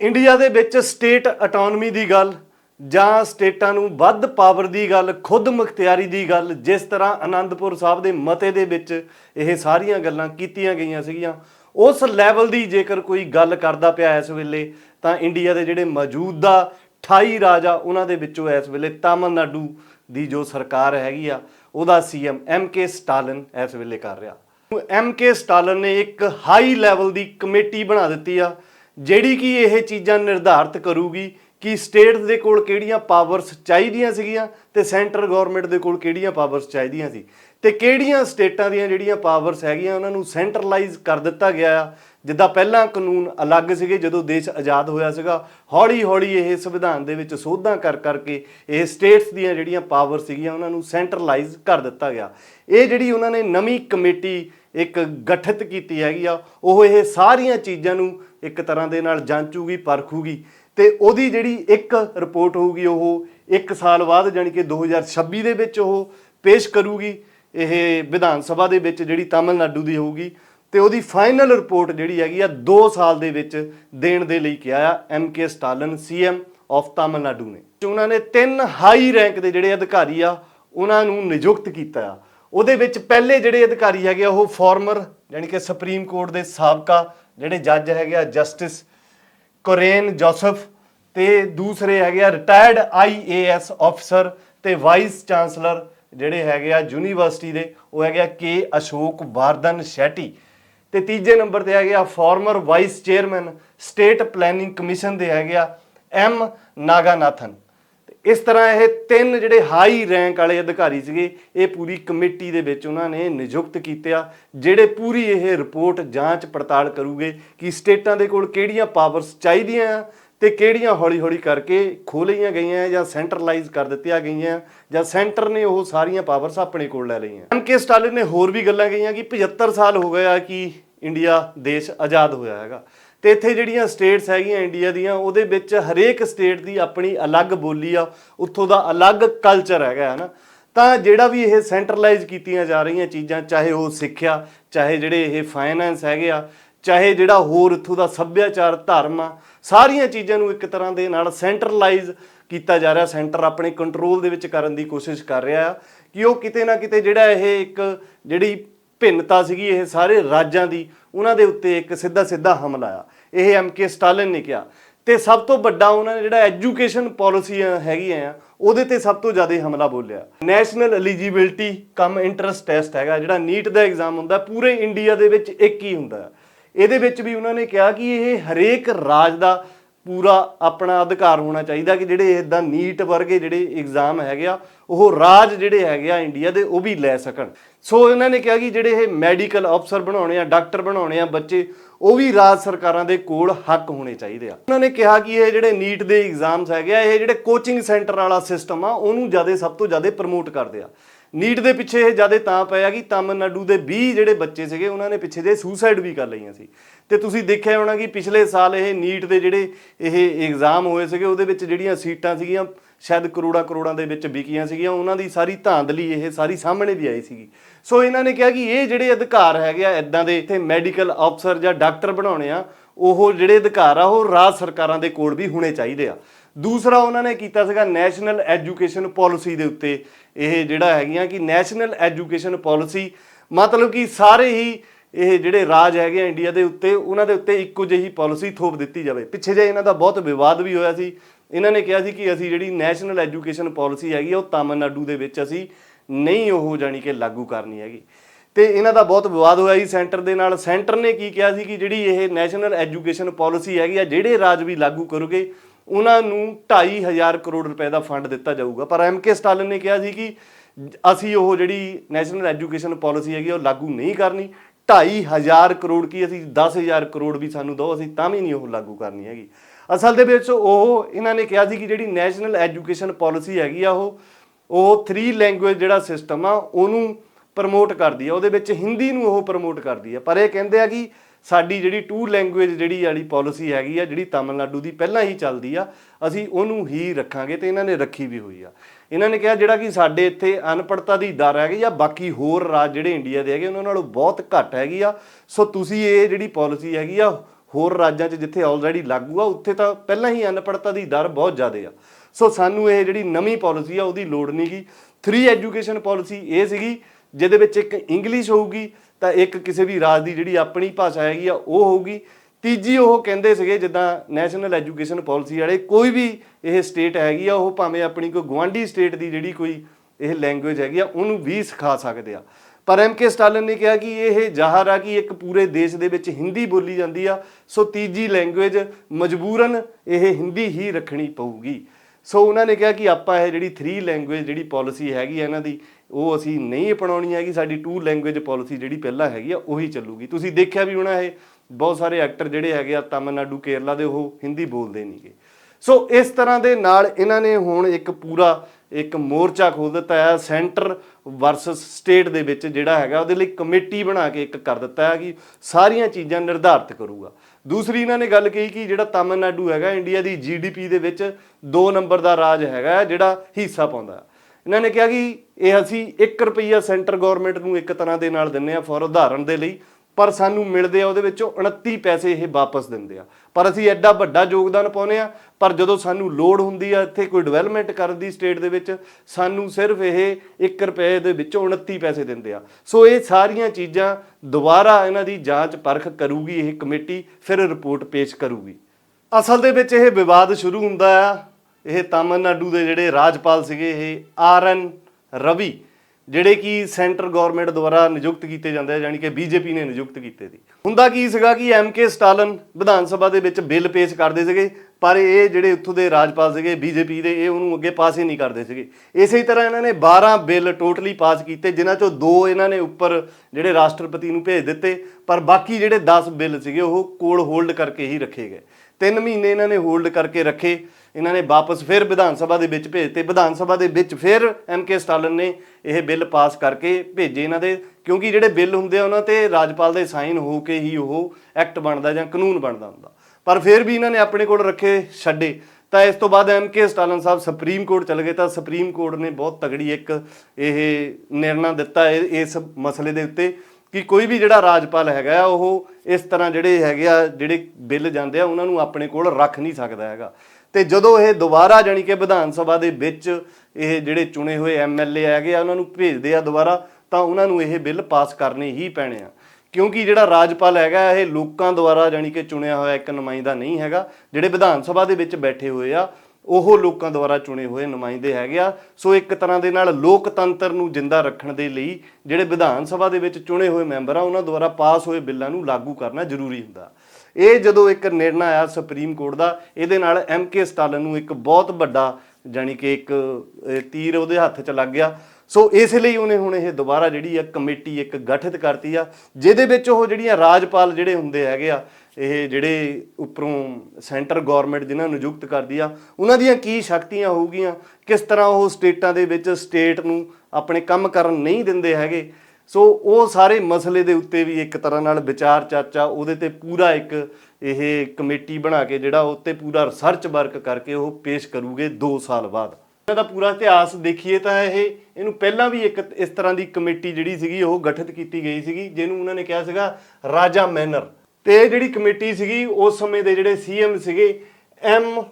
India ਦੇ ਵਿੱਚ state autonomy ਦੀ ਗੱਲ ਜਾਂ ਸਟੇਟਾਂ ਨੂੰ ਵੱਧ ਪਾਵਰ ਦੀ ਗੱਲ, ਖੁਦ ਮੁਖਤਿਆਰੀ ਦੀ ਗੱਲ, ਜਿਸ ਤਰ੍ਹਾਂ ਆਨੰਦਪੁਰ ਸਾਹਿਬ ਦੇ ਮਤੇ ਦੇ ਵਿੱਚ ਇਹ ਸਾਰੀਆਂ ਗੱਲਾਂ ਕੀਤੀਆਂ ਗਈਆਂ ਸੀਗੀਆਂ, ਉਸ ਲੈਵਲ ਦੀ ਜੇਕਰ ਕੋਈ ਗੱਲ ਕਰਦਾ ਪਿਆ ਇਸ ਵੇਲੇ, ਤਾਂ ਇੰਡੀਆ ਦੇ ਜਿਹੜੇ ਮੌਜੂਦਾ 28 ਰਾਜ ਆ, ਉਹਨਾਂ ਦੇ ਵਿੱਚੋਂ ਇਸ ਵੇਲੇ ਤਾਮਿਲਨਾਡੂ ਦੀ ਜੋ ਸਰਕਾਰ ਹੈਗੀ ਆ, ਉਹਦਾ ਸੀਐਮ ਐਮ ਕੇ ਸਟਾਲਿਨ ਇਸ ਵੇਲੇ ਕਰ ਰਿਹਾ। ਐਮ ਕੇ ਸਟਾਲਿਨ ਨੇ ਇੱਕ ਹਾਈ ਲੈਵਲ ਦੀ ਕਮੇਟੀ ਬਣਾ ਦਿੱਤੀ ਆ ਜਿਹੜੀ ਕਿ ਇਹ ਚੀਜ਼ਾਂ ਨਿਰਧਾਰਤ ਕਰੂਗੀ ਕਿ ਸਟੇਟ ਦੇ ਕੋਲ ਕਿਹੜੀਆਂ ਪਾਵਰਸ ਚਾਹੀਦੀਆਂ ਸੀਗੀਆਂ ਤੇ ਸੈਂਟਰ ਗਵਰਨਮੈਂਟ ਦੇ ਕੋਲ ਕਿਹੜੀਆਂ ਪਾਵਰਸ ਚਾਹੀਦੀਆਂ ਸੀ। ਤੇ ਕਿਹੜੀਆਂ ਸਟੇਟਾਂ ਦੀਆਂ ਜਿਹੜੀਆਂ ਪਾਵਰਸ ਹੈਗੀਆਂ, ਉਹਨਾਂ ਨੂੰ ਸੈਂਟਰਲਾਈਜ਼ ਕਰ ਦਿੱਤਾ ਗਿਆ ਆ। ਜਿੱਦਾਂ ਪਹਿਲਾਂ ਕਾਨੂੰਨ ਅਲੱਗ ਸੀਗੇ, ਜਦੋਂ ਦੇਸ਼ ਆਜ਼ਾਦ ਹੋਇਆ ਸੀਗਾ ਹੌਲੀ ਹੌਲੀ ਇਹ ਸੰਵਿਧਾਨ ਦੇ ਵਿੱਚ ਸੋਧਾਂ ਕਰ ਕਰਕੇ ਇਹ ਸਟੇਟਸ ਦੀਆਂ ਜਿਹੜੀਆਂ ਪਾਵਰ ਸੀਗੀਆਂ, ਉਹਨਾਂ ਨੂੰ ਸੈਂਟਰਲਾਈਜ਼ ਕਰ ਦਿੱਤਾ ਗਿਆ। ਇਹ ਜਿਹੜੀ ਉਹਨਾਂ ਨੇ ਨਵੀਂ ਕਮੇਟੀ ਇੱਕ ਗਠਿਤ ਕੀਤੀ ਹੈਗੀ ਆ, ਉਹ ਇਹ ਸਾਰੀਆਂ ਚੀਜ਼ਾਂ ਨੂੰ ਇੱਕ ਤਰ੍ਹਾਂ ਦੇ ਨਾਲ ਜਾਂਚੂਗੀ, ਪਰਖੂਗੀ ਤੇ ਉਹਦੀ ਜਿਹੜੀ ਇੱਕ ਰਿਪੋਰਟ ਹੋਊਗੀ, ਉਹ ਇੱਕ ਸਾਲ ਬਾਅਦ ਜਾਣੀ ਕਿ 2026 ਦੇ ਵਿੱਚ ਉਹ ਪੇਸ਼ ਕਰੂਗੀ, ਇਹ ਵਿਧਾਨ ਸਭਾ ਦੇ ਵਿੱਚ ਜਿਹੜੀ ਤਾਮਿਲਨਾਡੂ ਦੀ ਹੋਊਗੀ ਤੇ ਉਹਦੀ ਫਾਈਨਲ ਰਿਪੋਰਟ ਜਿਹੜੀ ਹੈਗੀ ਆ 2 ਸਾਲ ਦੇ ਵਿੱਚ ਦੇਣ ਦੇ ਲਈ ਕਿਹਾ ਆ, M K Stalin CM of Tamil Nadu ਨੇ। ਉਹਨਾਂ ਨੇ ਤਿੰਨ ਹਾਈ ਰੈਂਕ ਦੇ ਜਿਹੜੇ ਅਧਿਕਾਰੀ ਆ, ਉਹਨਾਂ ਨੂੰ ਨਿਯੁਕਤ ਕੀਤਾ ਆ। ਉਹਦੇ ਵਿੱਚ ਪਹਿਲੇ ਜਿਹੜੇ ਅਧਿਕਾਰੀ ਹੈਗੇ ਆ, ਉਹ ਫਾਰਮਰ ਯਾਨੀ ਕਿ ਸੁਪਰੀਮ ਕੋਰਟ ਦੇ ਸਾਬਕਾ ਜਿਹੜੇ ਜੱਜ ਹੈਗੇ ਆ ਜਸਟਿਸ ਕੋਰੇਨ ਜੋਸਫ ਤੇ ਦੂਸਰੇ ਹੈਗੇ ਆ ਰਿਟਾਇਰਡ ਆਈਏਐਸ ਅਫਸਰ ਤੇ ਵਾਈਸ ਚਾਂਸਲਰ ਜਿਹੜੇ ਹੈਗੇ ਆ ਯੂਨੀਵਰਸਿਟੀ ਦੇ, ਉਹ ਹੈਗੇ ਆ ਕੇ ਅਸ਼ੋਕ ਵਾਰਦਨ ਸ਼ੈਟੀ ਤੇ ਤੀਜੇ ਨੰਬਰ ਤੇ ਹੈਗੇ ਆ former vice chairman state planning commission ਦੇ ਹੈਗੇ ਆ ਐਮ ਨਾਗਾਨਾਥਨ ਇਸ ਤਰ੍ਹਾਂ ਇਹ ਤਿੰਨ ਜਿਹੜੇ ਹਾਈ ਰੈਂਕ ਵਾਲੇ ਅਧਿਕਾਰੀ ਸੀਗੇ, ਇਹ ਪੂਰੀ ਕਮੇਟੀ ਦੇ ਵਿੱਚ ਉਹਨਾਂ ਨੇ ਨਿਯੁਕਤ ਕੀਤੇ ਆ ਜਿਹੜੇ ਪੂਰੀ ਇਹ ਰਿਪੋਰਟ ਜਾਂਚ ਪੜਤਾਲ ਕਰੂਗੇ ਕਿ ਸਟੇਟਾਂ ਦੇ ਕੋਲ ਕਿਹੜੀਆਂ ਪਾਵਰਸ ਚਾਹੀਦੀਆਂ ਆ ਤੇ ਕਿਹੜੀਆਂ ਹੌਲੀ-ਹੌਲੀ ਕਰਕੇ ਖੋਲੀਆਂ ਗਈਆਂ ਜਾਂ ਸੈਂਟਰਲਾਈਜ਼ ਕਰ ਦਿੱਤੀਆਂ ਗਈਆਂ ਜਾਂ ਸੈਂਟਰ ਨੇ ਉਹ ਸਾਰੀਆਂ ਪਾਵਰਸ ਆਪਣੇ ਕੋਲ ਲੈ ਲਈਆਂ। ਐਮ ਕੇ ਸਟਾਲਿਨ ਨੇ ਹੋਰ ਵੀ ਗੱਲਾਂ ਕਹੀਆਂ ਕਿ 75 ਸਾਲ ਹੋ ਗਏ ਕਿ ਇੰਡੀਆ, ਦੇਸ਼ ਆਜ਼ਾਦ ਹੋਇਆ ਹੈਗਾ। ਤੇ ਇੱਥੇ ਜਿਹੜੀਆਂ ਸਟੇਟਸ ਹੈਗੀਆਂ ਇੰਡੀਆ ਦੀਆਂ, ਉਹਦੇ ਵਿੱਚ ਹਰੇਕ ਸਟੇਟ ਦੀ ਆਪਣੀ ਅਲੱਗ ਬੋਲੀ ਆ, ਉੱਥੋਂ ਦਾ ਅਲੱਗ ਕਲਚਰ ਹੈਗਾ, ਹੈ ਨਾ? ਤਾਂ ਜਿਹੜਾ ਵੀ ਇਹ ਸੈਂਟਰਲਾਈਜ਼ ਕੀਤੀਆਂ ਜਾ ਰਹੀਆਂ ਚੀਜ਼ਾਂ, ਚਾਹੇ ਉਹ ਸਿੱਖਿਆ ਚਾਹੇ ਜਿਹੜੇ ਇਹ ਫਾਈਨੈਂਸ ਹੈਗੇ ਆ, ਚਾਹੇ ਜਿਹੜਾ ਹੋਰ ਇੱਥੋਂ ਦਾ ਸੱਭਿਆਚਾਰ, ਧਰਮ ਆ, ਸਾਰੀਆਂ ਚੀਜ਼ਾਂ ਨੂੰ ਇੱਕ ਤਰ੍ਹਾਂ ਦੇ ਨਾਲ ਸੈਂਟਰਲਾਈਜ਼ ਕੀਤਾ ਜਾ ਰਿਹਾ ਸੈਂਟਰ ਆਪਣੇ ਕੰਟਰੋਲ ਦੇ ਵਿੱਚ ਕਰਨ ਦੀ ਕੋਸ਼ਿਸ਼ ਕਰ ਰਿਹਾ ਆ, ਕਿ ਉਹ ਕਿਤੇ ਨਾ ਕਿਤੇ ਜਿਹੜਾ ਇਹ ਇੱਕ ਜਿਹੜੀ ਭਿੰਨਤਾ ਸੀਗੀ ਇਹ ਸਾਰੇ ਰਾਜਾਂ ਦੀ। ਉਹਨਾਂ ਦੇ ਉੱਤੇ ਇੱਕ ਸਿੱਧਾ ਸਿੱਧਾ ਹਮਲਾ ਆ। ਇਹ ਐਮ ਕੇ ਸਟਾਲਿਨ ਨੇ ਕਿਹਾ। ਤੇ ਸਭ ਤੋਂ ਵੱਡਾ ਉਹਨਾਂ ਨੇ ਜਿਹੜਾ ਐਜੂਕੇਸ਼ਨ ਪਾਲਿਸੀ ਹੈਗੀਆਂ ਆ, ਉਹਦੇ ਤੇ ਸਭ ਤੋਂ ਜ਼ਿਆਦਾ ਹਮਲਾ ਬੋਲਿਆ। National eligibility cum entrance test ਹੈਗਾ, ਜਿਹੜਾ ਨੀਟ ਦਾ ਐਗਜ਼ਾਮ ਹੁੰਦਾ, ਪੂਰੇ ਇੰਡੀਆ ਦੇ ਵਿੱਚ ਇੱਕ ਹੀ ਹੁੰਦਾ। ਹੈ। ਇਹਦੇ ਵਿੱਚ ਵੀ ਉਹਨਾਂ ਨੇ ਕਿਹਾ ਕਿ ਇਹ ਹਰੇਕ ਰਾਜ ਦਾ ਪੂਰਾ ਆਪਣਾ ਅਧਿਕਾਰ ਹੋਣਾ ਚਾਹੀਦਾ ਕਿ ਜਿਹੜੇ ਇਦਾਂ ਨੀਟ ਵਰਗੇ ਜਿਹੜੇ ਐਗਜ਼ਾਮ ਹੈਗੇ ਆ, ਉਹ ਰਾਜ ਜਿਹੜੇ ਹੈਗੇ ਆ ਇੰਡੀਆ ਦੇ, ਉਹ ਵੀ ਲੈ ਸਕਣ। ਸੋ ਇਹਨਾਂ ਨੇ ਕਿਹਾ ਕਿ ਜਿਹੜੇ ਇਹ ਮੈਡੀਕਲ ਅਫਸਰ ਬਣਾਉਣੇ ਆ ਡਾਕਟਰ ਬਣਾਉਣੇ ਆ ਬੱਚੇ ਉਹ ਵੀ ਰਾਜ ਸਰਕਾਰਾਂ ਦੇ ਕੋਲ ਹੱਕ ਹੋਣੇ ਚਾਹੀਦੇ ਆ। ਉਹਨਾਂ ਨੇ ਕਿਹਾ ਕਿ ਇਹ ਜਿਹੜੇ ਨੀਟ ਦੇ ਐਗਜ਼ਾਮਸ ਹੈਗੇ ਆ, ਇਹ ਜਿਹੜੇ ਕੋਚਿੰਗ ਸੈਂਟਰ ਵਾਲਾ ਸਿਸਟਮ ਆ, ਉਹਨੂੰ ਜ਼ਿਆਦਾ ਸਭ ਤੋਂ ਜ਼ਿਆਦਾ ਪ੍ਰਮੋਟ ਕਰਦੇ ਆ। ਨੀਟ ਦੇ ਪਿੱਛੇ ਇਹ ਜ਼ਿਆਦਾ ਤਾਂ ਪਿਆ ਕਿ ਤਾਮਿਲਨਾਡੂ ਦੇ 20 ਜਿਹੜੇ ਬੱਚੇ ਸੀਗੇ, ਉਹਨਾਂ ਨੇ ਪਿੱਛੇ ਜੇ ਸੁਸਾਈਡ ਵੀ ਕਰ ਲਈਆਂ ਸੀ। ਤੇ ਤੁਸੀਂ ਦੇਖਿਆ ਹੋਣਾ ਕਿ ਪਿਛਲੇ ਸਾਲ ਇਹ ਨੀਟ ਦੇ ਜਿਹੜੇ ਇਹ ਐਗਜ਼ਾਮ ਹੋਏ ਸੀਗੇ, ਉਹਦੇ ਵਿੱਚ ਜਿਹੜੀਆਂ ਸੀਟਾਂ ਸੀਗੀਆਂ ਸ਼ਾਇਦ ਕਰੋੜਾਂ ਕਰੋੜਾਂ ਦੇ ਵਿੱਚ ਵਿਕੀਆਂ ਸੀਗੀਆਂ, ਉਹਨਾਂ ਦੀ ਸਾਰੀ ਧਾਂਦਲੀ ਇਹ ਸਾਰੀ ਸਾਹਮਣੇ ਵੀ ਆਈ ਸੀਗੀ। ਸੋ ਇਹਨਾਂ ਨੇ ਕਿਹਾ ਕਿ ਇਹ ਜਿਹੜੇ ਅਧਿਕਾਰ ਹੈਗੇ ਆ ਇਦਾਂ ਦੇ ਇੱਥੇ ਮੈਡੀਕਲ ਅਫਸਰ ਜਾਂ ਡਾਕਟਰ ਬਣਾਉਣੇ ਆ, ਉਹ ਜਿਹੜੇ ਅਧਿਕਾਰ ਆ, ਉਹ ਰਾਜ ਸਰਕਾਰਾਂ ਦੇ ਕੋਲ ਵੀ ਹੋਣੇ ਚਾਹੀਦੇ ਆ। ਦੂਸਰਾ ਉਹਨਾਂ ਨੇ ਕੀਤਾ ਸੀਗਾ ਨੈਸ਼ਨਲ ਐਜੂਕੇਸ਼ਨ ਪਾਲਿਸੀ ਦੇ ਉੱਤੇ। ਇਹ ਜਿਹੜਾ ਹੈਗੀਆਂ ਕਿ ਨੈਸ਼ਨਲ ਐਜੂਕੇਸ਼ਨ ਪਾਲਿਸੀ ਮਤਲਬ ਕਿ ਸਾਰੇ ਹੀ ਇਹ ਜਿਹੜੇ ਰਾਜ ਹੈਗੇ ਆ ਇੰਡੀਆ ਦੇ ਉੱਤੇ, ਉਹਨਾਂ ਦੇ ਉੱਤੇ ਇੱਕੋ ਜਿਹੀ ਪਾਲਿਸੀ ਥੋਪ ਦਿੱਤੀ ਜਾਵੇ। ਪਿੱਛੇ ਜੇ ਇਹਨਾਂ ਦਾ ਬਹੁਤ ਵਿਵਾਦ ਵੀ ਹੋਇਆ ਸੀ। ਇਹਨਾਂ ਨੇ ਕਿਹਾ ਸੀ ਕਿ ਅਸੀਂ ਜਿਹੜੀ ਨੈਸ਼ਨਲ ਐਜੂਕੇਸ਼ਨ ਪਾਲਿਸੀ ਹੈਗੀ ਆ, ਉਹ ਤਾਮਿਲਨਾਡੂ ਦੇ ਵਿੱਚ ਅਸੀਂ ਨਹੀਂ ਉਹ ਜਾਣੀ ਕਿ ਲਾਗੂ ਕਰਨੀ ਹੈਗੀ। ਤੇ ਇਹਨਾਂ ਦਾ ਬਹੁਤ ਵਿਵਾਦ ਹੋਇਆ ਸੀ ਸੈਂਟਰ ਦੇ ਨਾਲ। ਸੈਂਟਰ ਨੇ ਕੀ ਕਿਹਾ ਸੀ ਕਿ ਜਿਹੜੀ ਇਹ ਨੈਸ਼ਨਲ ਐਜੂਕੇਸ਼ਨ ਪਾਲਿਸੀ ਹੈਗੀ ਆ, ਜਿਹੜੇ ਰਾਜ ਵੀ ਲਾਗੂ ਕਰੋਗੇ, ਉਹਨਾਂ ਨੂੰ 2500 ਕਰੋੜ ਰੁਪਏ ਦਾ ਫੰਡ ਦਿੱਤਾ ਜਾਊਗਾ। ਪਰ ਐਮ ਕੇ ਸਟਾਲਿਨ ਨੇ ਕਿਹਾ ਸੀ ਕਿ ਅਸੀਂ ਉਹ ਜਿਹੜੀ ਨੈਸ਼ਨਲ ਐਜੂਕੇਸ਼ਨ ਪਾਲਿਸੀ ਹੈਗੀ ਉਹ ਲਾਗੂ ਨਹੀਂ ਕਰਨੀ। 2500 ਕਰੋੜ ਕੀ ਅਸੀਂ 10000 ਕਰੋੜ ਵੀ ਸਾਨੂੰ ਦਿਓ, ਅਸੀਂ ਤਾਂ ਵੀ ਨਹੀਂ ਉਹ ਲਾਗੂ ਕਰਨੀ ਹੈਗੀ। ਅਸਲ ਦੇ ਵਿੱਚ ਉਹ ਇਹਨਾਂ ਨੇ ਕਿਹਾ ਸੀ ਕਿ ਜਿਹੜੀ ਨੈਸ਼ਨਲ ਐਜੂਕੇਸ਼ਨ ਪਾਲਿਸੀ ਹੈਗੀ ਆ ਉਹ ਉਹ 3 ਲੈਂਗੁਏਜ ਜਿਹੜਾ ਸਿਸਟਮ ਆ, ਉਹਨੂੰ ਪ੍ਰਮੋਟ ਕਰਦੀ ਆ। ਉਹਦੇ ਵਿੱਚ ਹਿੰਦੀ ਨੂੰ ਉਹ ਪ੍ਰਮੋਟ ਕਰਦੀ ਆ। ਪਰ ਇਹ ਕਹਿੰਦੇ ਆ ਕਿ ਸਾਡੀ ਜਿਹੜੀ ਟੂ ਲੈਂਗੁਏਜ ਜਿਹੜੀ ਵਾਲੀ ਪਾਲਿਸੀ ਹੈਗੀ ਆ, ਜਿਹੜੀ ਤਾਮਿਲਨਾਡੂ ਦੀ ਪਹਿਲਾਂ ਹੀ ਚੱਲਦੀ ਆ, ਅਸੀਂ ਉਹਨੂੰ ਹੀ ਰੱਖਾਂਗੇ ਤੇ ਇਹਨਾਂ ਨੇ ਰੱਖੀ ਵੀ ਹੋਈ ਆ। ਇਹਨਾਂ ਨੇ ਕਿਹਾ ਜਿਹੜਾ ਕਿ ਸਾਡੇ ਇੱਥੇ ਅਨਪੜਤਾ ਦੀ ਦਰ ਹੈਗੀ ਆ, ਬਾਕੀ ਹੋਰ ਰਾਜ ਜਿਹੜੇ ਇੰਡੀਆ ਦੇ ਹੈਗੇ, ਉਹਨਾਂ ਨਾਲੋਂ ਬਹੁਤ ਘੱਟ ਹੈਗੀ ਆ। ਸੋ ਤੁਸੀਂ ਇਹ ਜਿਹੜੀ ਪਾਲਿਸੀ ਹੈਗੀ ਆ ਹੋਰ ਰਾਜਾਂ 'ਚ ਜਿੱਥੇ ਆਲਰੇਡੀ ਲਾਗੂ ਆ, ਉੱਥੇ ਤਾਂ ਪਹਿਲਾਂ ਹੀ ਅਨਪੜਤਾ ਦੀ ਦਰ ਬਹੁਤ ਜ਼ਿਆਦਾ ਆ। ਸੋ ਸਾਨੂੰ ਇਹ ਜਿਹੜੀ ਨਵੀਂ ਪਾਲਿਸੀ ਆ, ਉਹਦੀ ਲੋੜ ਨਹੀਂਗੀ ਥ੍ਰੀ ਐਜੂਕੇਸ਼ਨ ਪਾਲਿਸੀ ਇਹ ਸੀਗੀ, ਜਿਹਦੇ ਵਿੱਚ ਇੱਕ ਇੰਗਲਿਸ਼ ਹੋਊਗੀ, ਤਾਂ ਇੱਕ ਕਿਸੇ ਵੀ ਰਾਜ ਦੀ ਜਿਹੜੀ ਆਪਣੀ ਭਾਸ਼ਾ ਹੈਗੀ ਆ, ਉਹ ਹੋਊਗੀ। ਤੀਜੀ ਉਹ ਕਹਿੰਦੇ ਸੀਗੇ, ਜਿੱਦਾਂ ਨੈਸ਼ਨਲ ਐਜੂਕੇਸ਼ਨ ਪਾਲਿਸੀ ਵਾਲੇ, ਕੋਈ ਵੀ ਇਹ ਸਟੇਟ ਹੈਗੀ ਆ, ਉਹ ਭਾਵੇਂ ਆਪਣੀ ਕੋਈ ਗਵਾਂਢੀ ਸਟੇਟ ਦੀ ਜਿਹੜੀ ਕੋਈ ਇਹ ਲੈਂਗੁਏਜ ਹੈਗੀ ਆ, ਉਹਨੂੰ ਵੀ ਸਿਖਾ ਸਕਦੇ ਆ। ਪਰ ਐਮ ਕੇ ਸਟਾਲਿਨ ਨੇ ਕਿਹਾ ਕਿ ਇਹ ਜ਼ਾਹਰ ਆ ਕਿ ਇੱਕ ਪੂਰੇ ਦੇਸ਼ ਦੇ ਵਿੱਚ ਹਿੰਦੀ ਬੋਲੀ ਜਾਂਦੀ ਆ, ਸੋ ਤੀਜੀ ਲੈਂਗੁਏਜ ਮਜਬੂਰਨ ਇਹ ਹਿੰਦੀ ਹੀ ਰੱਖਣੀ ਪਊਗੀ। ਸੋ ਉਹਨਾਂ ਨੇ ਕਿਹਾ ਕਿ ਆਪਾਂ ਇਹ ਜਿਹੜੀ 3 ਲੈਂਗੁਏਜ ਜਿਹੜੀ ਪਾਲਿਸੀ ਹੈਗੀ ਆ ਇਹਨਾਂ ਦੀ, ਉਹ ਅਸੀਂ ਨਹੀਂ ਅਪਣਾਉਣੀ ਹੈਗੀ, ਸਾਡੀ 2 ਲੈਂਗੁਏਜ ਪਾਲਿਸੀ ਜਿਹੜੀ ਪਹਿਲਾਂ ਹੈਗੀ ਆ, ਉਹੀ ਚੱਲੂਗੀ। ਤੁਸੀਂ ਦੇਖਿਆ ਵੀ ਹੋਣਾ ਇਹ, ਬਹੁਤ ਸਾਰੇ ਐਕਟਰ ਜਿਹੜੇ ਹੈਗੇ ਆ, ਤਾਮਿਲਨਾਡੂ, ਕੇਰਲਾ ਦੇ ਉਹ ਹਿੰਦੀ ਬੋਲਦੇ ਨਹੀਂਗੇ ਸੋ ਇਸ ਤਰ੍ਹਾਂ ਦੇ ਨਾਲ ਇਹਨਾਂ ਨੇ ਹੁਣ ਇੱਕ ਪੂਰਾ ਇੱਕ ਮੋਰਚਾ ਖੋਲ ਦਿੱਤਾ ਹੈ, ਸੈਂਟਰ ਵਰਸਸ ਸਟੇਟ ਦੇ ਵਿੱਚ ਜਿਹੜਾ ਹੈਗਾ, ਉਹਦੇ ਲਈ ਕਮੇਟੀ ਬਣਾ ਕੇ ਇੱਕ ਕਰ ਦਿੱਤਾ ਹੈ ਕਿ ਸਾਰੀਆਂ ਚੀਜ਼ਾਂ ਨਿਰਧਾਰਿਤ ਕਰੂਗਾ। ਦੂਸਰੀ ਇਹਨਾਂ ਨੇ ਗੱਲ ਕਹੀ ਕਿ ਜਿਹੜਾ ਤਾਮਿਲਨਾਡੂ ਹੈਗਾ, ਇੰਡੀਆ ਦੀ ਜੀਡੀਪੀ ਦੇ ਵਿੱਚ 2 ਨੰਬਰ ਦਾ ਰਾਜ ਹੈਗਾ, ਜਿਹੜਾ ਹਿੱਸਾ ਪਾਉਂਦਾ ਇਹਨਾਂ ਨੇ ਕਿਹਾ ਕਿ ਇਹ ਅਸੀਂ 1 ਰੁਪਈਆ ਸੈਂਟਰ ਗਵਰਨਮੈਂਟ ਨੂੰ ਇੱਕ ਤਰ੍ਹਾਂ ਦੇ ਨਾਲ ਦਿੰਨੇ ਆ ਫॉर ਉਦਾਹਰਨ ਦੇ ਲਈ। ਪਰ ਸਾਨੂੰ ਮਿਲਦੇ ਆ, ਉਹਦੇ ਵਿੱਚੋਂ 29 ਪੈਸੇ ਇਹ ਵਾਪਸ ਦਿੰਦੇ ਆ। ਪਰ ਅਸੀਂ ਐਡਾ ਵੱਡਾ ਯੋਗਦਾਨ ਪਾਉਨੇ ਆ, ਪਰ ਜਦੋਂ ਸਾਨੂੰ ਲੋੜ ਹੁੰਦੀ ਆ ਇੱਥੇ ਕੋਈ ਡਿਵੈਲਪਮੈਂਟ ਕਰਨ ਦੀ ਸਟੇਟ ਦੇ ਵਿੱਚ, ਸਾਨੂੰ ਸਿਰਫ ਇਹ 1 ਰੁਪਏ ਦੇ ਵਿੱਚੋਂ 29 ਪੈਸੇ ਦਿੰਦੇ ਆ। ਸੋ ਇਹ ਸਾਰੀਆਂ ਚੀਜ਼ਾਂ ਦੁਬਾਰਾ ਇਹਨਾਂ ਦੀ ਜਾਂਚ ਪਰਖ ਕਰੂਗੀ, ਇਹ ਕਮੇਟੀ ਫਿਰ ਰਿਪੋਰਟ ਪੇਸ਼ ਕਰੂਗੀ। ਅਸਲ ਦੇ ਵਿੱਚ ਇਹ ਵਿਵਾਦ ਸ਼ੁਰੂ ਹੁੰਦਾ ਆ। ਇਹ ਤਾਮਿਲਨਾਡੂ ਦੇ ਜਿਹੜੇ ਰਾਜਪਾਲ ਸੀਗੇ, ਇਹ ਆਰ ਐਨ ਰਵੀ ਜਿਹੜੇ ਕਿ ਸੈਂਟਰ ਗਵਰਨਮੈਂਟ ਦੁਆਰਾ ਨਿਯੁਕਤ ਕੀਤੇ ਜਾਂਦੇ ਆ, ਯਾਨੀ ਕਿ ਬੀਜੇਪੀ ਨੇ ਨਿਯੁਕਤ ਕੀਤੇ ਸੀ ਹੁੰਦਾ ਕੀ ਸੀਗਾ ਕਿ M K Stalin Vidhan Sabha ਦੇ ਵਿੱਚ ਬਿੱਲ ਪੇਸ਼ ਕਰਦੇ ਸੀਗੇ, ਪਰ ਇਹ ਜਿਹੜੇ ਉੱਥੋਂ ਦੇ ਰਾਜਪਾਲ ਸੀਗੇ, ਬੀਜੇਪੀ ਦੇ, ਇਹ ਉਹਨੂੰ ਅੱਗੇ ਪਾਸ ਹੀ ਨਹੀਂ ਕਰਦੇ ਸੀਗੇ। ਇਸੇ ਤਰ੍ਹਾਂ ਇਹਨਾਂ ਨੇ 12 ਬਿੱਲ ਟੋਟਲੀ ਪਾਸ ਕੀਤੇ, ਜਿਨ੍ਹਾਂ ਚੋਂ ਦੋ ਇਹਨਾਂ ਨੇ ਉੱਪਰ ਜਿਹੜੇ ਰਾਸ਼ਟਰਪਤੀ ਨੂੰ ਭੇਜ ਦਿੱਤੇ, ਪਰ ਬਾਕੀ ਜਿਹੜੇ 10 ਬਿੱਲ ਸੀਗੇ, ਉਹ ਕੋਲ ਹੋਲਡ ਕਰਕੇ ਹੀ ਰੱਖੇ ਗਏ। ਤਿੰਨ ਮਹੀਨੇ ਇਹਨਾਂ ਨੇ ਹੋਲਡ ਕਰਕੇ ਰੱਖੇ। ਇਹਨਾਂ ਨੇ ਵਾਪਸ ਫਿਰ ਵਿਧਾਨ ਸਭਾ ਦੇ ਵਿੱਚ ਭੇਜਤੇ ਵਿਧਾਨ ਸਭਾ ਦੇ ਵਿੱਚ ਫਿਰ ਐਮ ਕੇ ਸਟਾਲਨ ਨੇ ਇਹ ਬਿੱਲ ਪਾਸ ਕਰਕੇ ਭੇਜੇ ਇਹਨਾਂ ਦੇ ਕਿਉਂਕਿ ਜਿਹੜੇ ਬਿੱਲ ਹੁੰਦੇ ਆ ਉਹਨਾਂ ਤੇ ਰਾਜਪਾਲ ਦੇ ਸਾਈਨ ਹੋ ਕੇ ਹੀ ਉਹ ਐਕਟ ਬਣਦਾ ਜਾਂ ਕਾਨੂੰਨ ਬਣਦਾ ਹੁੰਦਾ। ਪਰ ਫਿਰ ਵੀ ਇਹਨਾਂ ਨੇ ਆਪਣੇ ਕੋਲ ਰੱਖੇ ਛੱਡੇ। ਤਾਂ ਇਸ ਤੋਂ ਬਾਅਦ ਐਮ ਕੇ ਸਟਾਲਨ ਸਾਹਿਬ ਸੁਪਰੀਮ ਕੋਰਟ ਚਲੇ ਗਏ ਤਾਂ ਸੁਪਰੀਮ ਕੋਰਟ ਨੇ ਬਹੁਤ ਤਗੜੀ ਇੱਕ ਇਹ ਨਿਰਣਾ ਦਿੱਤਾ ਇਹ- ਇਸ ਮਸਲੇ ਦੇ ਉੱਤੇ ਕਿ ਕੋਈ ਵੀ ਜਿਹੜਾ ਰਾਜਪਾਲ ਹੈਗਾ ਆ, ਉਹ ਇਸ ਤਰ੍ਹਾਂ ਜਿਹੜੇ ਹੈਗੇ ਆ ਜਿਹੜੇ ਬਿੱਲ ਜਾਂਦੇ ਆ ਉਹਨਾਂ ਨੂੰ ਆਪਣੇ ਕੋਲ ਰੱਖ ਨਹੀਂ ਸਕਦਾ ਹੈਗਾ। ਤੇ ਜਦੋਂ ਇਹ ਦੁਬਾਰਾ ਜਾਨੀ ਕਿ ਵਿਧਾਨ ਸਭਾ ਦੇ ਵਿੱਚ ਇਹ ਜਿਹੜੇ ਚੁਣੇ ਹੋਏ ਐਮਐਲਏ ਹੈਗੇ ਆ, ਉਹਨਾਂ ਨੂੰ ਭੇਜਦੇ ਆ ਦੁਬਾਰਾ, ਤਾਂ ਉਹਨਾਂ ਨੂੰ ਇਹ ਬਿੱਲ ਪਾਸ ਕਰਨੇ ਹੀ ਪੈਣੇ ਆ। ਕਿਉਂਕਿ ਜਿਹੜਾ ਰਾਜਪਾਲ ਹੈਗਾ, ਇਹ ਲੋਕਾਂ ਦੁਆਰਾ ਜਾਨੀ ਕਿ ਚੁਣਿਆ ਹੋਇਆ ਇੱਕ ਨੁਮਾਇੰਦਾ ਨਹੀਂ ਹੈਗਾ, ਜਿਹੜੇ ਵਿਧਾਨ ਸਭਾ ਦੇ ਵਿੱਚ ਬੈਠੇ ਹੋਏ ਆ, ਉਹ ਲੋਕਾਂ ਦੁਆਰਾ ਚੁਣੇ ਹੋਏ ਨੁਮਾਇੰਦੇ ਹੈਗੇ ਆ। ਸੋ ਇੱਕ ਤਰ੍ਹਾਂ ਦੇ ਨਾਲ ਲੋਕਤੰਤਰ ਨੂੰ ਜਿੰਦਾ ਰੱਖਣ ਦੇ ਲਈ ਜਿਹੜੇ ਵਿਧਾਨ ਸਭਾ ਦੇ ਵਿੱਚ ਚੁਣੇ ਹੋਏ ਮੈਂਬਰ ਆ, ਉਹਨਾਂ ਦੁਆਰਾ ਪਾਸ ਹੋਏ ਬਿੱਲਾਂ ਨੂੰ ਲਾਗੂ ਕਰਨਾ ਜ਼ਰੂਰੀ ਹੁੰਦਾ। ਇਹ ਜਦੋਂ ਇੱਕ ਨਿਰਣਾ ਆਇਆ ਸੁਪਰੀਮ ਕੋਰਟ ਦਾ, ਇਹਦੇ ਨਾਲ ਐਮ ਕੇ ਸਟਾਲਨ ਨੂੰ ਇੱਕ ਬਹੁਤ ਵੱਡਾ ਜਾਨੀ ਕਿ ਇੱਕ ਤੀਰ ਉਹਦੇ ਹੱਥ 'ਚ ਲੱਗ ਗਿਆ। ਸੋ ਇਸ ਲਈ ਉਹਨੇ ਹੁਣ ਇਹ ਦੁਬਾਰਾ ਜਿਹੜੀ ਆ ਕਮੇਟੀ ਇੱਕ ਗਠਿਤ ਕਰਤੀ ਆ, ਜਿਹਦੇ ਵਿੱਚ ਉਹ ਜਿਹੜੀਆਂ ਰਾਜਪਾਲ ਜਿਹੜੇ ਹੁੰਦੇ ਹੈਗੇ ਆ, ਇਹ ਜਿਹੜੇ ਉੱਪਰੋਂ ਸੈਂਟਰ ਗਵਰਨਮੈਂਟ ਜਿਨ੍ਹਾਂ ਨੂੰ ਨਿਯੁਕਤ ਕਰਦੀ ਆ, ਉਹਨਾਂ ਦੀਆਂ ਕੀ ਸ਼ਕਤੀਆਂ ਹੋਊਗੀਆਂ, ਕਿਸ ਤਰ੍ਹਾਂ ਉਹ ਸਟੇਟਾਂ ਦੇ ਵਿੱਚ ਸਟੇਟ ਨੂੰ ਆਪਣੇ ਕੰਮ ਕਰਨ ਨਹੀਂ ਦਿੰਦੇ ਹੈਗੇ ਸੋ ਉਹ ਸਾਰੇ ਮਸਲੇ ਦੇ ਉੱਤੇ ਵੀ ਇੱਕ ਤਰ੍ਹਾਂ ਨਾਲ ਵਿਚਾਰ ਚਰਚਾ, ਉਹਦੇ ਤੇ ਪੂਰਾ ਇੱਕ ਇਹ ਕਮੇਟੀ ਬਣਾ ਕੇ ਜਿਹੜਾ ਉਹ 'ਤੇ ਪੂਰਾ ਰਿਸਰਚ ਵਰਕ ਕਰਕੇ ਉਹ ਪੇਸ਼ ਕਰੂਗੇ 2 ਸਾਲ ਬਾਅਦ। ਇਹਦਾ ਪੂਰਾ ਇਤਿਹਾਸ ਦੇਖੀਏ ਤਾਂ ਇਹ, ਇਹਨੂੰ ਪਹਿਲਾਂ ਵੀ ਇੱਕ ਇਸ ਤਰ੍ਹਾਂ ਦੀ ਕਮੇਟੀ ਜਿਹੜੀ ਸੀਗੀ, ਉਹ ਗਠਿਤ ਕੀਤੀ ਗਈ ਸੀਗੀ, ਜਿਹਨੂੰ ਉਹਨਾਂ ਨੇ ਕਿਹਾ ਸੀਗਾ ਰਾਜਾ ਮੈਨਰ। ਤੇ ਇਹ ਜਿਹੜੀ ਕਮੇਟੀ ਸੀਗੀ, ਉਸ ਸਮੇਂ ਦੇ ਜਿਹੜੇ ਸੀਐਮ ਸੀਗੇ, ਐਮ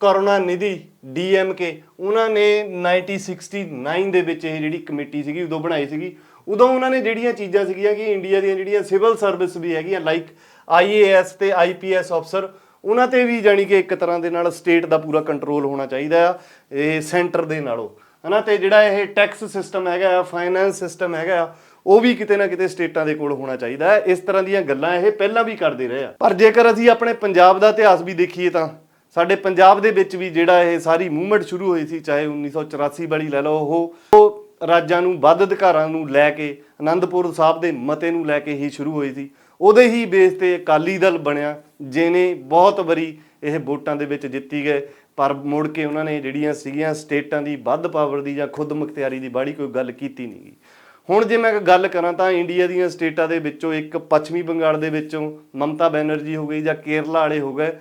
ਕਰੁਣਾ ਕਰੁਣਾਨਿਧੀ ਡੀਐਮਕੇ ਉਹਨਾਂ ਨੇ 1969 ਦੇ ਵਿੱਚ ਇਹ ਜਿਹੜੀ ਕਮੇਟੀ ਸੀਗੀ, ਉਦੋਂ ਬਣਾਈ ਸੀਗੀ। ਉਦੋਂ ਉਹਨਾਂ ਨੇ ਜਿਹੜੀਆਂ ਚੀਜ਼ਾਂ ਸੀਗੀਆਂ ਕਿ ਇੰਡੀਆ ਦੀਆਂ ਜਿਹੜੀਆਂ ਸਿਵਲ ਸਰਵਿਸ ਵੀ ਹੈਗੀਆਂ ਲਾਈਕ ਆਈਏਐਸ ਤੇ ਆਈਪੀਐਸ ਅਫਸਰ ਉਹਨਾਂ ਤੇ ਵੀ ਜਾਣੀ ਕਿ ਇੱਕ ਤਰ੍ਹਾਂ ਦੇ ਨਾਲ ਸਟੇਟ ਦਾ ਪੂਰਾ ਕੰਟਰੋਲ ਹੋਣਾ ਚਾਹੀਦਾ ਆ, ਇਹ ਸੈਂਟਰ ਦੇ ਨਾਲੋਂ। ਹਨਾ, ਤੇ ਜਿਹੜਾ ਇਹ ਟੈਕਸ ਸਿਸਟਮ ਹੈਗਾ ਆ ਫਾਈਨੈਂਸ ਸਿਸਟਮ ਹੈਗਾ ਆ, ਉਹ ਵੀ ਕਿਤੇ ਨਾ ਕਿਤੇ ਸਟੇਟਾਂ ਦੇ ਕੋਲ ਹੋਣਾ ਚਾਹੀਦਾ ਹੈ ਇਸ ਤਰ੍ਹਾਂ ਦੀਆਂ ਗੱਲਾਂ ਇਹ ਪਹਿਲਾਂ ਵੀ ਕਰਦੇ ਰਹੇ ਆ। ਪਰ ਜੇਕਰ ਅਸੀਂ ਆਪਣੇ ਪੰਜਾਬ ਦਾ ਇਤਿਹਾਸ ਵੀ ਦੇਖੀਏ ਤਾਂ ਸਾਡੇ ਪੰਜਾਬ ਦੇ ਵਿੱਚ ਵੀ ਜਿਹੜਾ ਇਹ ਸਾਰੀ ਮੂਵਮੈਂਟ ਸ਼ੁਰੂ ਹੋਈ ਸੀ, ਚਾਹੇ 1984 ਵਾਲੀ ਲੈ ਲਓ, ਉਹ ਰਾਜਾਂ ਨੂੰ, ਵੱਧ ਅਧਿਕਾਰਾਂ ਨੂੰ ਲੈ ਕੇ ਆਨੰਦਪੁਰ ਸਾਹਿਬ ਦੇ ਮਤੇ ਨੂੰ ਲੈ ਕੇ ਹੀ ਸ਼ੁਰੂ ਹੋਈ ਸੀ। ਉਹਦੇ ਹੀ ਬੇਸ ਤੇ ਅਕਾਲੀ ਦਲ ਬਣਿਆ, ਜਿਹਨੇ ਬਹੁਤ ਵਾਰੀ ਇਹ ਵੋਟਾਂ ਦੇ ਵਿੱਚ ਜਿੱਤੀ ਗਏ। ਪਰ ਮੁੜ ਕੇ ਉਹਨਾਂ ਨੇ ਜਿਹੜੀਆਂ ਸੀਗੀਆਂ ਸਟੇਟਾਂ ਦੀ ਵੱਧ ਪਾਵਰ ਦੀ ਜਾਂ ਖੁਦ ਮੁਖਤਿਆਰੀ ਦੀ ਬਾੜੀ ਕੋਈ ਗੱਲ ਕੀਤੀ ਨਹੀਂ ਗੀ ਹੁਣ ਜੇ ਮੈਂ ਗੱਲ ਕਰਾਂ ਤਾਂ ਇੰਡੀਆ ਦੀਆਂ ਸਟੇਟਾਂ ਦੇ ਵਿੱਚੋਂ ਇੱਕ ਪੱਛਮੀ ਬੰਗਾਲ ਦੇ ਵਿੱਚੋਂ ਮਮਤਾ ਬੈਨਰਜੀ ਹੋ ਗਈ ਜਾਂ ਕੇਰਲਾ ਵਾਲੇ ਹੋ ਗਏ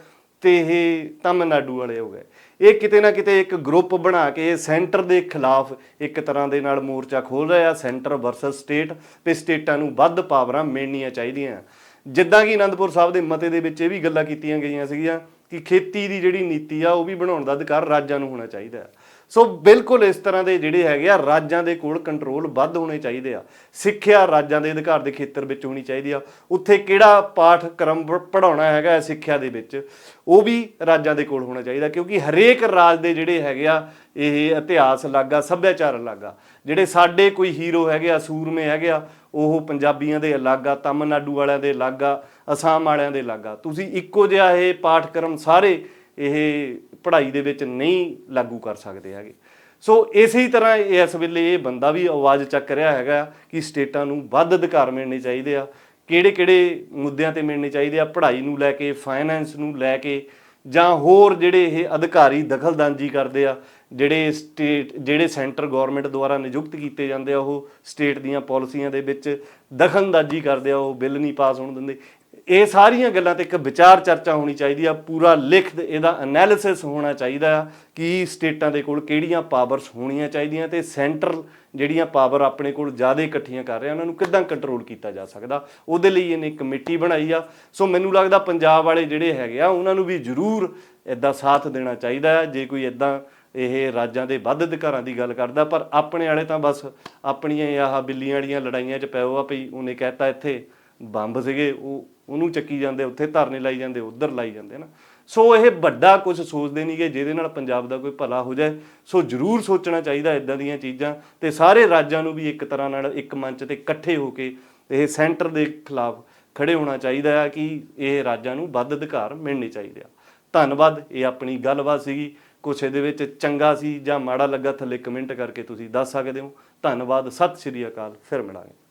ਤੇ ਇਹ ਤਾਮਿਲਨਾਡੂ ਵਾਲੇ ਹੋ ਗਏ। ਇਹ ਕਿਤੇ ਨਾ ਕਿਤੇ ਇੱਕ ਗਰੁੱਪ ਬਣਾ ਕੇ ਸੈਂਟਰ ਦੇ ਖਿਲਾਫ ਇੱਕ ਤਰ੍ਹਾਂ ਦੇ ਨਾਲ ਮੋਰਚਾ ਖੋਲ ਰਿਹਾ, ਸੈਂਟਰ ਵਰਸਸ ਸਟੇਟ ਤੇ ਸਟੇਟਾਂ ਨੂੰ ਵੱਧ ਪਾਵਰਾਂ ਮਿਲਣੀਆਂ ਚਾਹੀਦੀਆਂ। ਜਿੱਦਾਂ ਕਿ ਅਨੰਦਪੁਰ ਸਾਹਿਬ ਦੇ ਮਤੇ ਦੇ ਵਿੱਚ ਇਹ ਵੀ ਗੱਲਾਂ ਕੀਤੀਆਂ ਗਈਆਂ ਸੀਗੀਆਂ ਕਿ ਖੇਤੀ ਦੀ ਜਿਹੜੀ ਨੀਤੀ ਆ, ਉਹ ਵੀ ਬਣਾਉਣ ਦਾ ਅਧਿਕਾਰ ਰਾਜਾਂ ਨੂੰ ਹੋਣਾ ਚਾਹੀਦਾ। ਸੋ ਬਿਲਕੁਲ ਇਸ ਤਰ੍ਹਾਂ ਦੇ ਜਿਹੜੇ ਹੈਗੇ ਆ, ਰਾਜਾਂ ਦੇ ਕੋਲ ਕੰਟਰੋਲ ਵੱਧ ਹੋਣੇ ਚਾਹੀਦੇ ਆ। ਸਿੱਖਿਆ ਰਾਜਾਂ ਦੇ ਅਧਿਕਾਰ ਦੇ ਖੇਤਰ ਵਿੱਚ ਹੋਣੀ ਚਾਹੀਦੀ ਆ। ਉੱਥੇ ਕਿਹੜਾ ਪਾਠਕ੍ਰਮ ਪੜਾਉਣਾ ਹੈਗਾ ਹੈ ਸਿੱਖਿਆ ਦੇ ਵਿੱਚ, ਉਹ ਵੀ ਰਾਜਾਂ ਦੇ ਕੋਲ ਹੋਣਾ ਚਾਹੀਦਾ, ਕਿਉਂਕਿ ਹਰੇਕ ਰਾਜ ਦੇ ਜਿਹੜੇ ਹੈਗੇ ਆ, ਇਹ ਇਤਿਹਾਸ ਅਲੱਗ ਆ, ਸੱਭਿਆਚਾਰ ਅਲੱਗ ਆ। ਜਿਹੜੇ ਸਾਡੇ ਕੋਈ ਹੀਰੋ ਹੈਗੇ ਆ, ਸੂਰਮੇ ਹੈਗੇ ਆ, ਉਹ ਪੰਜਾਬੀਆਂ ਦੇ ਅਲੱਗ ਆ, ਤਾਮਿਲਨਾਡੂ ਵਾਲਿਆਂ ਦੇ ਅਲੱਗ ਆ, ਅਸਾਮ ਵਾਲਿਆਂ ਦੇ ਅਲੱਗ ਆ। ਤੁਸੀਂ ਇੱਕੋ ਜਿਹਾ ਇਹ ਪਾਠਕ੍ਰਮ ਸਾਰੇ ਇਹ ਪੜ੍ਹਾਈ ਦੇ ਵਿੱਚ ਨਹੀਂ ਲਾਗੂ ਕਰ ਸਕਦੇ ਹੈਗੇ। ਸੋ ਇਸੇ ਤਰ੍ਹਾਂ ਇਸ ਵੇਲੇ ਇਹ ਬੰਦਾ ਵੀ ਆਵਾਜ਼ ਚੱਕ ਰਿਹਾ ਹੈਗਾ ਕਿ ਸਟੇਟਾਂ ਨੂੰ ਵੱਧ ਅਧਿਕਾਰ ਮਿਲਣੇ ਚਾਹੀਦੇ ਆ ਕਿਹੜੇ ਕਿਹੜੇ ਮੁੱਦਿਆਂ ਤੇ ਮਿਲਣੇ ਚਾਹੀਦੇ ਆ, ਪੜ੍ਹਾਈ ਨੂੰ ਲੈ ਕੇ ਫਾਈਨੈਂਸ ਨੂੰ ਲੈ ਕੇ, ਜਾਂ ਹੋਰ ਜਿਹੜੇ ਇਹ ਅਧਿਕਾਰੀ ਦਖਲਅੰਦਾਜ਼ੀ ਕਰਦੇ ਆ, ਜਿਹੜੇ ਸਟੇਟ ਜਿਹੜੇ ਸੈਂਟਰ ਗਵਰਨਮੈਂਟ ਦੁਆਰਾ ਨਿਯੁਕਤ ਕੀਤੇ ਜਾਂਦੇ ਆ, ਉਹ ਸਟੇਟ ਦੀਆਂ ਪਾਲਿਸੀਆਂ ਦੇ ਵਿੱਚ ਦਖਲਅੰਦਾਜ਼ੀ ਕਰਦੇ ਆ, ਉਹ ਬਿੱਲ ਨਹੀਂ ਪਾਸ ਹੋਣ ਦਿੰਦੇ। ਇਹ ਸਾਰੀਆਂ ਗੱਲਾਂ ਤੇ ਇੱਕ ਵਿਚਾਰ ਚਰਚਾ ਹੋਣੀ ਚਾਹੀਦੀ ਆ, ਪੂਰਾ ਲਿਖਤ ਇਹਦਾ ਐਨਾਲਿਸਿਸ ਹੋਣਾ ਚਾਹੀਦਾ ਆ ਕਿ ਸਟੇਟਾਂ ਦੇ ਕੋਲ ਕਿਹੜੀਆਂ ਪਾਵਰਸ ਹੋਣੀਆਂ ਚਾਹੀਦੀਆਂ ਤੇ ਸੈਂਟਰ ਜਿਹੜੀਆਂ ਪਾਵਰ ਆਪਣੇ ਕੋਲ ਜ਼ਿਆਦਾ ਇਕੱਠੀਆਂ ਕਰ ਰਿਹਾ, ਉਹਨਾਂ ਨੂੰ ਕਿੱਦਾਂ ਕੰਟਰੋਲ ਕੀਤਾ ਜਾ ਸਕਦਾ। ਉਹਦੇ ਲਈ ਇਹਨੇ ਕਮੇਟੀ ਬਣਾਈ ਆ। ਸੋ ਮੈਨੂੰ ਲੱਗਦਾ ਪੰਜਾਬ ਵਾਲੇ ਜਿਹੜੇ ਹੈਗੇ ਆ, ਉਹਨਾਂ ਨੂੰ ਵੀ ਜ਼ਰੂਰ ਇਦਾਂ ਸਾਥ ਦੇਣਾ ਚਾਹੀਦਾ ਹੈ ਜੇ ਕੋਈ ਇਦਾਂ ਇਹ ਰਾਜਾਂ ਦੇ ਵੱਧ ਅਧਿਕਾਰਾਂ ਦੀ ਗੱਲ ਕਰਦਾ, ਪਰ ਆਪਣੇ ਵਾਲੇ ਤਾਂ ਬਸ ਆਪਣੀਆਂ ਇਹ ਆਹ ਬਿੱਲੀਆਂ ਵਾਲੀਆਂ ਲੜਾਈਆਂ 'ਚ ਪਿਓ ਆ ਭਈ ਉਹਨੇ ਕਹਿਤਾ ਇੱਥੇ ਬੰਬ ਸੀਗੇ, ਉਹ, ਉਹਨੂੰ ਚੱਕੀ ਜਾਂਦੇ, ਉੱਥੇ ਧਰਨੇ ਲਾਈ ਜਾਂਦੇ, ਉੱਧਰ ਲਾਈ ਜਾਂਦੇ ਨਾ। ਸੋ ਇਹ ਵੱਡਾ ਕੁਝ ਸੋਚਦੇ ਨਹੀਂਗੇ ਜਿਹਦੇ ਨਾਲ ਪੰਜਾਬ ਦਾ ਕੋਈ ਭਲਾ ਹੋ ਜਾਏ। ਸੋ ਜ਼ਰੂਰ ਸੋਚਣਾ ਚਾਹੀਦਾ ਇਦਾਂ ਦੀਆਂ ਚੀਜ਼ਾਂ, ਤੇ ਸਾਰੇ ਰਾਜਾਂ ਨੂੰ ਵੀ ਇੱਕ ਤਰ੍ਹਾਂ ਨਾਲ, ਇੱਕ ਮੰਚ ਤੇ ਇਕੱਠੇ ਹੋ ਕੇ ਇਹ ਸੈਂਟਰ ਦੇ ਖਿਲਾਫ ਖੜੇ ਹੋਣਾ ਚਾਹੀਦਾ ਹੈ ਕਿ ਇਹ ਰਾਜਾਂ ਨੂੰ ਵੱਧ ਅਧਿਕਾਰ ਮਿਲਣੇ ਚਾਹੀਦੇ ਆ। ਧੰਨਵਾਦ, ਇਹ ਆਪਣੀ ਗੱਲਬਾਤ ਸੀਗੀ। ਕੁਛ ਇਹਦੇ ਵਿੱਚ ਚੰਗਾ ਸੀ ਜਾਂ ਮਾੜਾ ਲੱਗਾ, ਥੱਲੇ ਕਮੈਂਟ ਕਰਕੇ ਤੁਸੀਂ ਦੱਸ ਸਕਦੇ ਹੋ। ਧੰਨਵਾਦ, ਸਤਿ ਸ਼੍ਰੀ ਅਕਾਲ, ਫਿਰ ਮਿਲਾਂਗੇ।